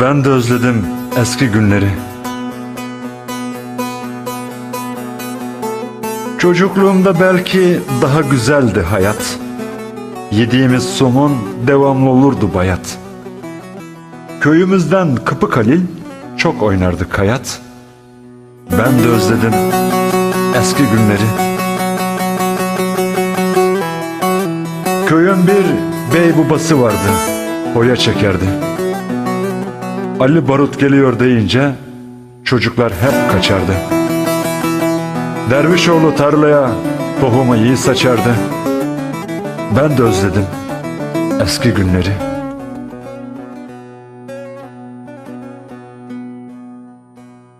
Ben de özledim eski günleri. Çocukluğumda belki daha güzeldi hayat. Yediğimiz somun devamlı olurdu bayat. Köyümüzden Kıpı Kalil çok oynardık hayat. Ben de özledim eski günleri. Köyün bir bey babası vardı. Hoya çekerdi. Ali Barut geliyor deyince çocuklar hep kaçardı. Dervişoğlu tarlaya tohumu iyi saçardı. Ben de özledim eski günleri.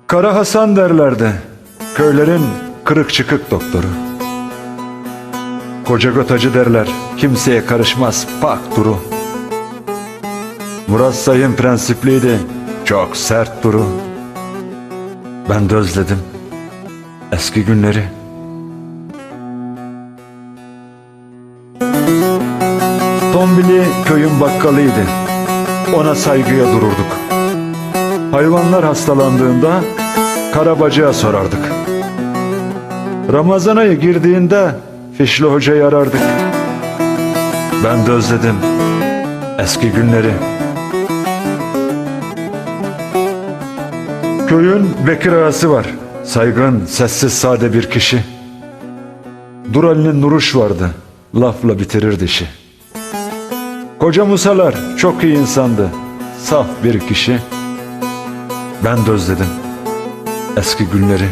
Kara Hasan derlerdi. Köylerin kırık çıkık doktoru. Koca gotacı derler. Kimseye karışmaz pak duru. Murat Sayın prensipliydi. Çok sert duru. Ben de özledim eski günleri. Tombili köyün bakkalıydı. Ona saygıya dururduk. Hayvanlar hastalandığında karabacıya sorardık. Ramazan ayı girdiğinde Fişli Hoca'yı arardık. Ben de özledim eski günleri. Köyün Bekir ağası var. Saygın, sessiz, sade bir kişi. Durali'nin Nuruş vardı. Lafla bitirirdi işi. Koca Musalar çok iyi insandı. Saf bir kişi. Ben de özledim eski günleri.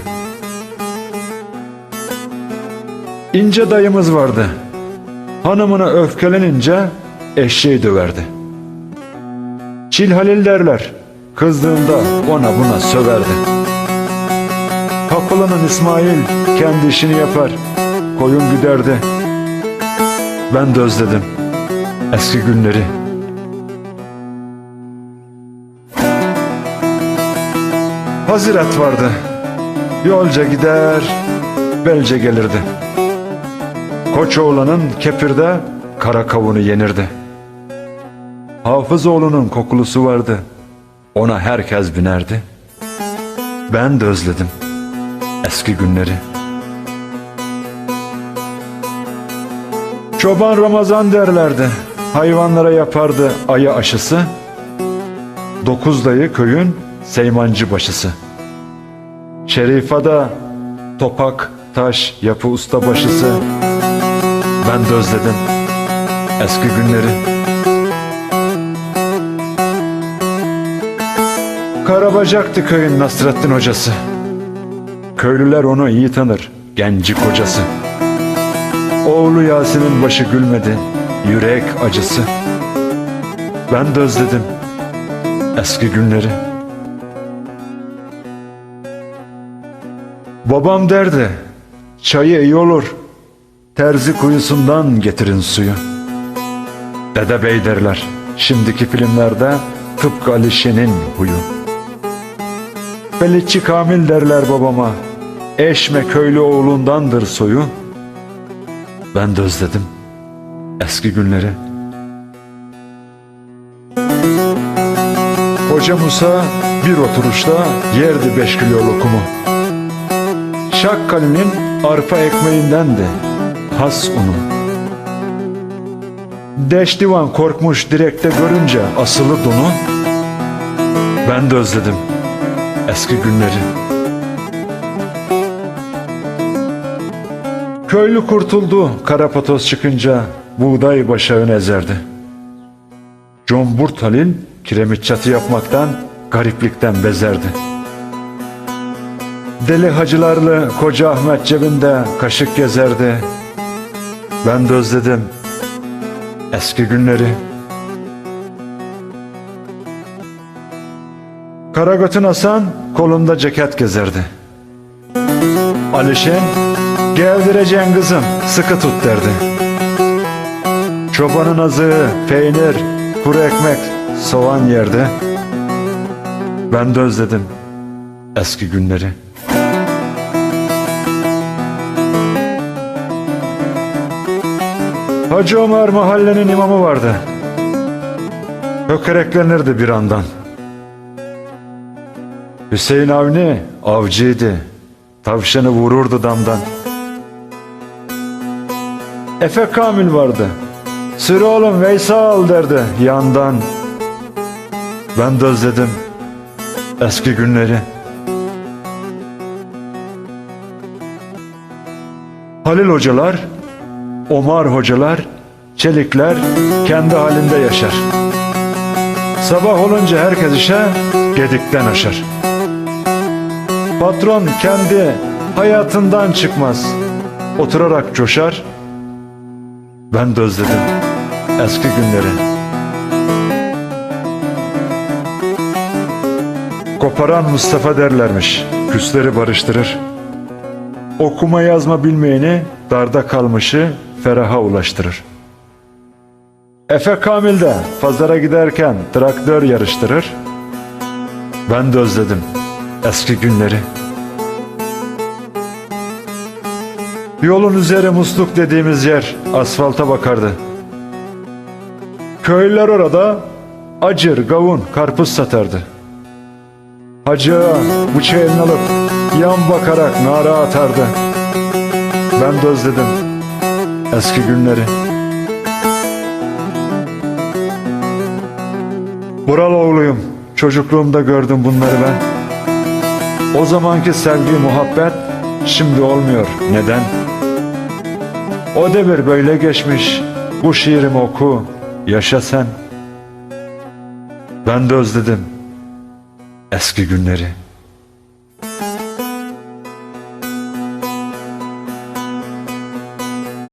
İnce dayımız vardı. Hanımına öfkelenince eşeği döverdi. Çil Halil derler. Kızdığında ona buna söverdi. Kapılının İsmail kendi işini yapar. Koyun güderdi. Ben de özledim eski günleri. Haziret vardı. Yolca gider, belce gelirdi. Koçoğlan'ın kepirde kara kavunu yenirdi. Hafızoğlu'nun kokulusu vardı. Ona herkes binerdi. Ben de özledim eski günleri. Çoban Ramazan derlerdi. Hayvanlara yapardı ayı aşısı. Dokuz dayı köyün Seymancı başısı. Şerifa'da topak, taş, yapı usta başısı. Ben de özledim eski günleri. Karabacak'tı köyün Nasrettin hocası. Köylüler onu iyi tanır, genci kocası. Oğlu Yasin'in başı gülmedi, yürek acısı. Ben de özledim eski günleri. Babam derdi, çayı iyi olur, terzi kuyusundan getirin suyu. Dede Bey derler, şimdiki filmlerde tıpkı Ali Şen'in huyu. Belitçi Kamil derler babama, eşme köylü oğlundandır soyu. Ben de özledim eski günleri. Koca Musa bir oturuşta yerdi beş kilo lokumu. Şakkali'nin arpa ekmeğindendi has unu. Deş divan korkmuş direkte görünce asılı donu. Ben de özledim eski günleri. Köylü kurtuldu karapatos çıkınca buğday başağını ezerdi. Comburt Halil kiremit çatı yapmaktan gariplikten bezerdi. Deli hacılarlı koca Ahmet cebinde kaşık gezerdi. Ben de özledim eski günleri. Karagötün Hasan kolunda ceket gezerdi. Alişen gevdireceksin kızım sıkı tut derdi. Çobanın azığı, peynir, kuru ekmek, soğan yerdi. Ben de özledim eski günleri. Hacı Ömer mahallenin imamı vardı. Hökereklenirdi bir andan. Hüseyin Avni avcıydı. Tavşanı vururdu damdan. Efe Kamil vardı. Sürü oğlum Veysel derdi yandan. Ben de özledim eski günleri. Halil hocalar, Omar hocalar, Çelikler kendi halinde yaşar. Sabah olunca herkes işe gedikten aşar. Patron kendi hayatından çıkmaz. Oturarak coşar. Ben de özledim eski günleri. Koparan Mustafa derlermiş. Küsleri barıştırır. Okuma yazma bilmeyeni darda kalmışı feraha ulaştırır. Efe Kamil de pazara giderken traktör yarıştırır. Ben de özledim eski günleri. Yolun üzeri musluk dediğimiz yer asfalta bakardı. Köylüler orada acır, gavun, karpuz satardı. Hacı ağa bıçağı alıp yan bakarak nara atardı. Ben de özledim eski günleri. Buraloğluyum. Çocukluğumda gördüm bunları ben. O zamanki sevgi, muhabbet şimdi olmuyor. Neden? O devir böyle geçmiş. Bu şiirimi oku, yaşa sen. Ben de özledim eski günleri.